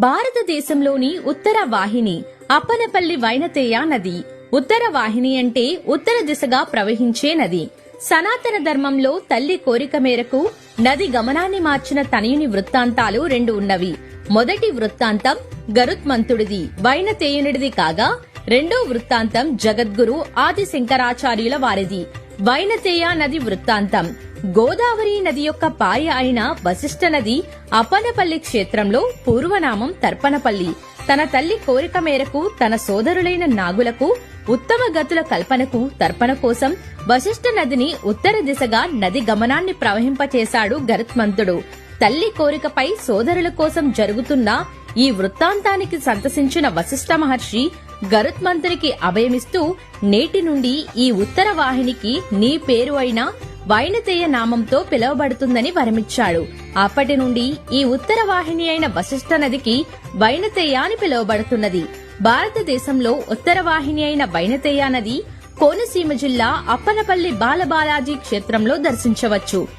భారతదేశంలోని ఉత్తర వాహిని అప్పనపల్లి వైనతేయ నది. ఉత్తర వాహిని అంటే ఉత్తర దిశగా ప్రవహించే నది. సనాతన ధర్మంలో తల్లి కోరిక మేరకు నది గమనాన్ని మార్చిన తనయుని వృత్తాంతాలు రెండు ఉన్నవి. మొదటి వృత్తాంతం గరుత్మంతుడిది వైనతేయునిడిది కాగా రెండో వృత్తాంతం జగద్గురు ఆది శంకరాచార్యుల వారిది. వైనతేయ నది వృత్తాంతం గోదావరి నది యొక్క పాయ అయిన వశిష్ఠ నది అప్పనపల్లి క్షేత్రంలో పూర్వనామం తర్పణపల్లి. తన తల్లి కోరిక మేరకు తన సోదరులైన నాగులకు ఉత్తమ గతుల కల్పనకు తర్పణ కోసం వశిష్ఠ నదిని ఉత్తర దిశగా నది గమనాన్ని ప్రవహింపచేశాడు గరుత్మంతుడు. తల్లి కోరికపై సోదరుల కోసం జరుగుతున్న ఈ వృత్తాంతానికి సంతసించిన వశిష్ఠ మహర్షి గరుత్మంతునికి అభయమిస్తూ నేటి నుండి ఈ ఉత్తర వాహినికి నీ పేరు అయిన వైనతేయ నామంతో పిలువబడుతుందని వరమిచ్చాడు. అప్పటి నుండి ఈ ఉత్తర వాహిని అయిన వశిష్ఠ నదికి వైనతేయ అని పిలువబడుతున్నది. భారతదేశంలో ఉత్తర వాహిని అయిన వైనతేయ నది కోనసీమ జిల్లా అప్పనపల్లి బాలబాలాజీ క్షేత్రంలో దర్శించవచ్చు.